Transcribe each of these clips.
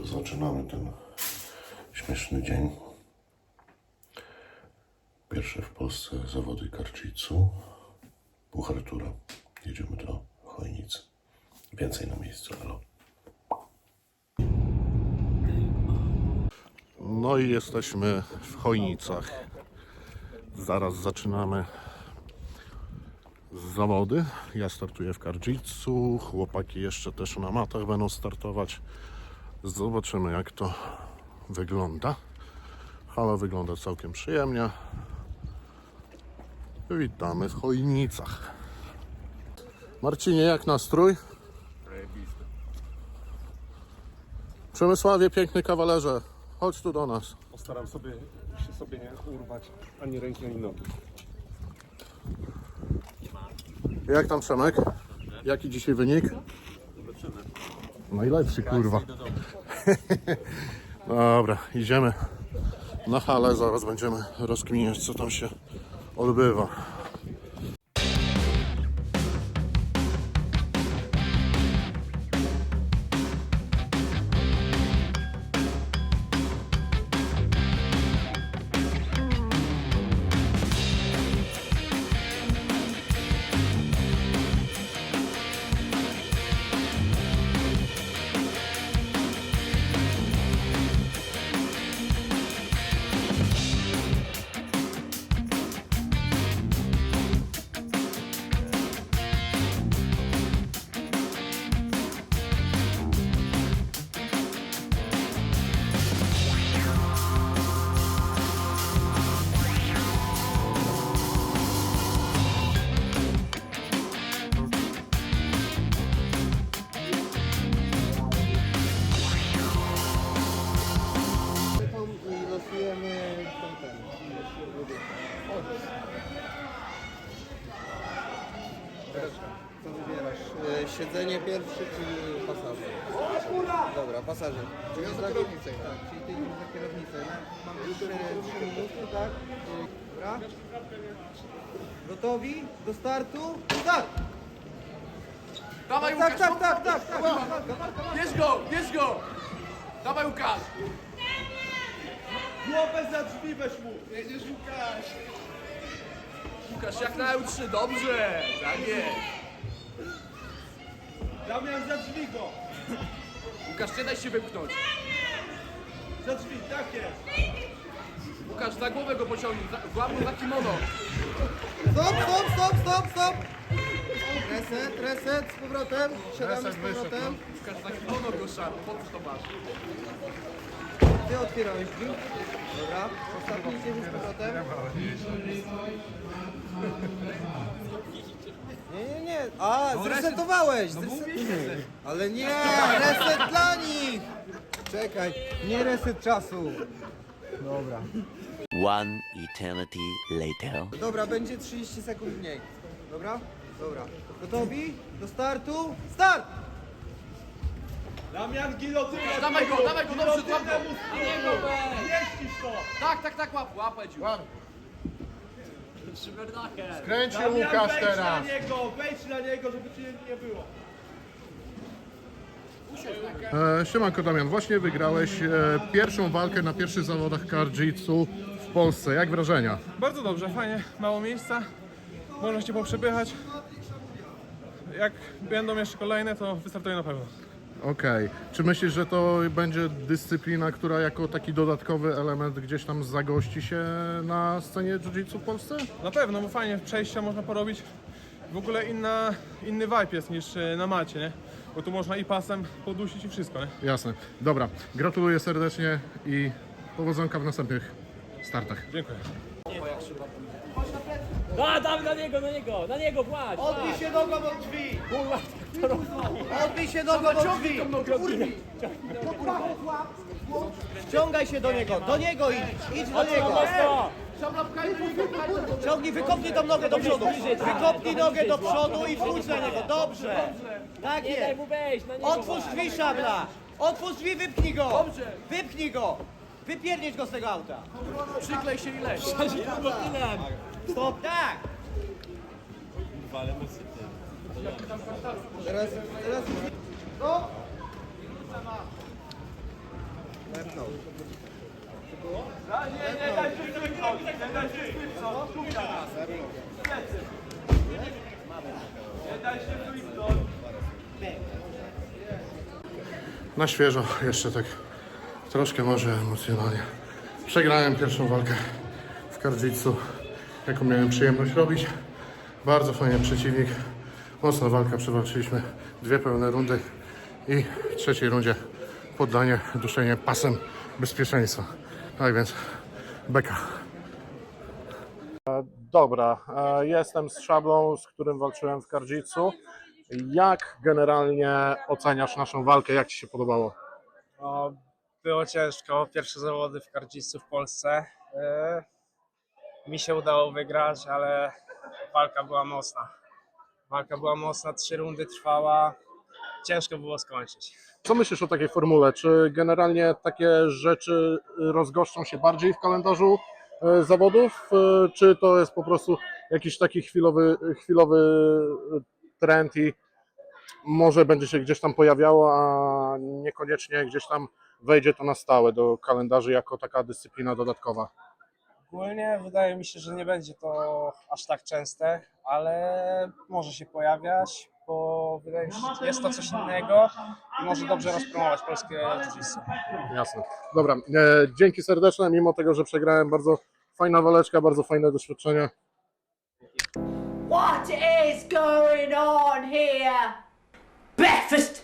to zaczynamy ten śmieszny dzień. Pierwsze w Polsce zawody karczycu. Puchar Tura. Jedziemy do Chojnicy. Więcej na miejscu, elo. No i jesteśmy w Chojnicach. Zaraz zaczynamy zawody. Ja startuję w Kardzicu, chłopaki jeszcze też na matach będą startować. Zobaczymy jak to wygląda. Hala wygląda całkiem przyjemnie. Witamy w Chojnicach. Marcinie, jak nastrój? Przemysławie, piękny kawalerze, chodź tu do nas. Postaram sobie się sobie nie urwać ani ręki, ani nogi. Jak tam Przemek? Jaki dzisiaj wynik? Najlepszy kurwa. Dobra, idziemy na halę, zaraz będziemy rozkminiać co tam się odbywa. Siedzenie pierwsze czy pasażer? Dobra, pasażer. Czyli za kierownicę. Tak, czyli ty idziesz za kierownicę. Mamy 3, 3 minuty, tak? E, Dobra. Gotowi? Do startu? Start! Dawaj Tak, Łukasz, tak, tak, tak, tak. bierz go, bierz go! Dawaj Łukasz! Głowę za drzwi weź mu! Jedziesz Łukasz! Łukasz jak na L3, dobrze! Tak jest! Damian za drzwi go! Łukasz, nie daj się wypchnąć! Za drzwi, tak jest! Łukasz, za głowę go pociągnij, za- za kimono! Stop, stop, stop, stop, stop! Reset, reset, z powrotem. Siadamy z powrotem. Łukasz, za kimono go szarp, po co to masz? Ty otwierałeś drzwi. Dobra, ostatni z powrotem. A, zresetowałeś! Zreset... Ale nie, reset dla nich! Czekaj, nie reset czasu. Dobra. One eternity later. Dobra, będzie 30 sekund mniej. Dobra? Dobra. Gotowi? Do startu? Start! Damian Gilotyna! Dawaj go, dawaj go, dobrze, złap go! Jeździsz to! Tak, tak, tak, łap, łapać już! Kręć się Damian, Łukasz wejdź teraz. na niego, wejdź na niego, żeby cię nie było. E, siemanko Damian, właśnie wygrałeś e, pierwszą walkę na pierwszych zawodach Karjitsu w Polsce. Jak wrażenia? Bardzo dobrze, fajnie, mało miejsca, można się poprzepychać. Jak będą jeszcze kolejne, to wystartuje na pewno. Okej. Czy myślisz, że to będzie dyscyplina, która jako taki dodatkowy element gdzieś tam zagości się na scenie jiu-jitsu w Polsce? Na pewno, bo fajnie przejścia można porobić. W ogóle inna, inny vibe jest niż e, na macie, nie? Bo tu można i pasem podusić i wszystko, nie? Jasne. Dobra, gratuluję serdecznie i powodzonka w następnych startach. Dziękuję. A, dam na niego, na niego, na niego, płać! Odbij się nogą od drzwi! Odbij się nogą od drzwi! Ściągaj się do niego, do niego idź, idź do niego. Ciągnij, wykopnij tą nogę do przodu. Wykopnij nogę do przodu i wróć na niego, dobrze. Tak jest. niego! Otwórz drzwi, szabla. Otwórz drzwi, wypchnij go. Wypchnij go. Wypiernieć go z tego auta. Przyklej się i leć! Stop, tak. Teraz, teraz... No. Na świeżo, jeszcze tak troszkę może emocjonalnie. Przegrałem pierwszą walkę w Kardziczu, jaką miałem przyjemność robić. Bardzo fajny przeciwnik. Mocna walka, przewalczyliśmy dwie pełne rundy i w trzeciej rundzie poddanie, duszenie pasem bezpieczeństwa. Tak więc beka. Dobra, e, jestem z Szablą, z którym walczyłem w Kardzicu. Jak generalnie oceniasz naszą walkę? Jak Ci się podobało? Było ciężko. Pierwsze zawody w kardzicu w Polsce. E, Mi się udało wygrać, ale walka była mocna. Walka była mocna, trzy rundy trwała. Ciężko było skończyć. Co myślisz o takiej formule? Czy generalnie takie rzeczy rozgoszczą się bardziej w kalendarzu e, zawodów, e, czy to jest po prostu jakiś taki chwilowy, chwilowy trend i może będzie się gdzieś tam pojawiało, a niekoniecznie gdzieś tam wejdzie to na stałe do kalendarzy jako taka dyscyplina dodatkowa? Ogólnie wydaje mi się, że nie będzie to aż tak częste, ale może się pojawiać, bo wydaje mi się, że jest to coś innego i może dobrze rozpromować polskie jiu-jitsu. Jasne. Dobra, e, dzięki serdeczne, mimo tego, że przegrałem, bardzo fajna waleczka, bardzo fajne doświadczenie. What is going on here? Breakfast!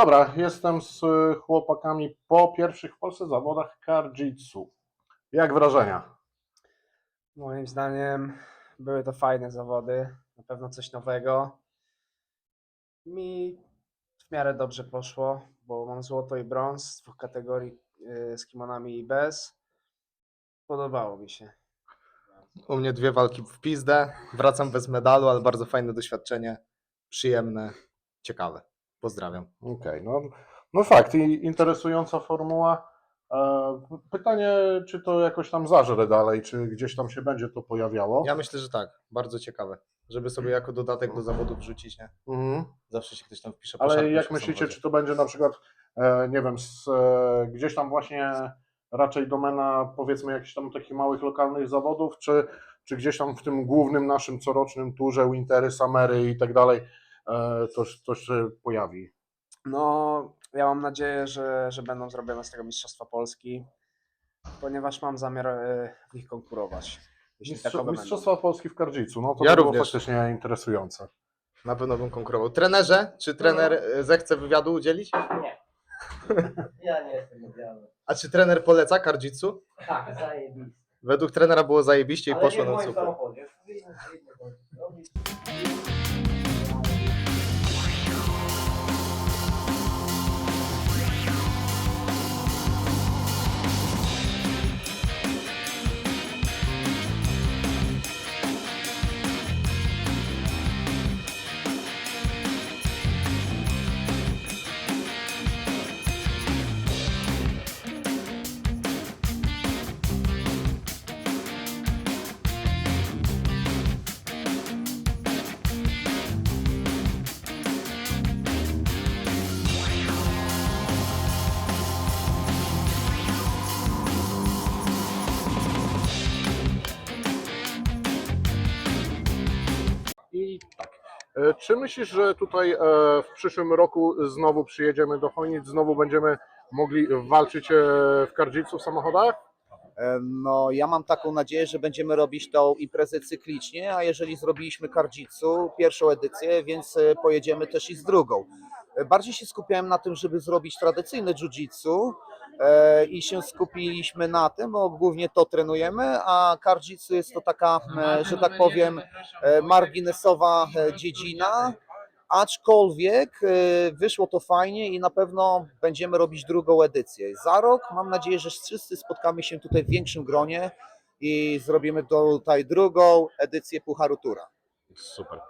Dobra, jestem z chłopakami po pierwszych w Polsce zawodach Karjitsu. Jak wrażenia? Moim zdaniem były to fajne zawody, na pewno coś nowego. Mi w miarę dobrze poszło, bo mam złoto i brąz z dwóch kategorii y, z kimonami i bez. Podobało mi się. U mnie dwie walki w pizdę. Wracam bez medalu, ale bardzo fajne doświadczenie. Przyjemne, ciekawe. Pozdrawiam. Okej, no, no fakt, i interesująca formuła. E, Pytanie, czy to jakoś tam zażre dalej, czy gdzieś tam się będzie to pojawiało? Ja myślę, że tak. Bardzo ciekawe. Żeby sobie jako dodatek do zawodu wrzucić, nie? Mhm. Zawsze się ktoś tam wpisze. Ale jak myślicie, czy to będzie na przykład, e, nie wiem, z, e, gdzieś tam właśnie raczej domena powiedzmy jakichś tam takich małych lokalnych zawodów, czy, czy gdzieś tam w tym głównym naszym corocznym turze Wintery, Summery i tak dalej coś, coś się pojawi? No, ja mam nadzieję, że, że będą zrobione z tego Mistrzostwa Polski, ponieważ mam zamiar y, w nich konkurować. Jeśli Mistrz, takowe będą. Mistrzostwa Polski w Kardzicu, no to Ja by było również. faktycznie interesujące. Na pewno bym konkurował. Trenerze, czy trener e, zechce wywiadu udzielić? Ja nie jestem medialny. A czy trener poleca kardzitsu? Tak, zajebiście. Według trenera było zajebiście i Ale poszło nie w nam moim super. samochodzie. Czy myślisz, że tutaj e, w przyszłym roku znowu przyjedziemy do Chojnic, znowu będziemy mogli walczyć e, w kardzicu w samochodach? E, No, ja mam taką nadzieję, że będziemy robić tą imprezę cyklicznie, a jeżeli zrobiliśmy Kardzicu, pierwszą edycję, więc e, pojedziemy też i z drugą. E, Bardziej się skupiałem na tym, żeby zrobić tradycyjne jiu-jitsu e, i się skupiliśmy na tym, bo głównie to trenujemy, a Kardzicu jest to taka, e, że tak powiem, e, marginesowa e, dziedzina, aczkolwiek e, wyszło to fajnie i na pewno będziemy robić drugą edycję. Za rok mam nadzieję, że wszyscy spotkamy się tutaj w większym gronie i zrobimy tutaj drugą edycję Pucharu Tura. Super.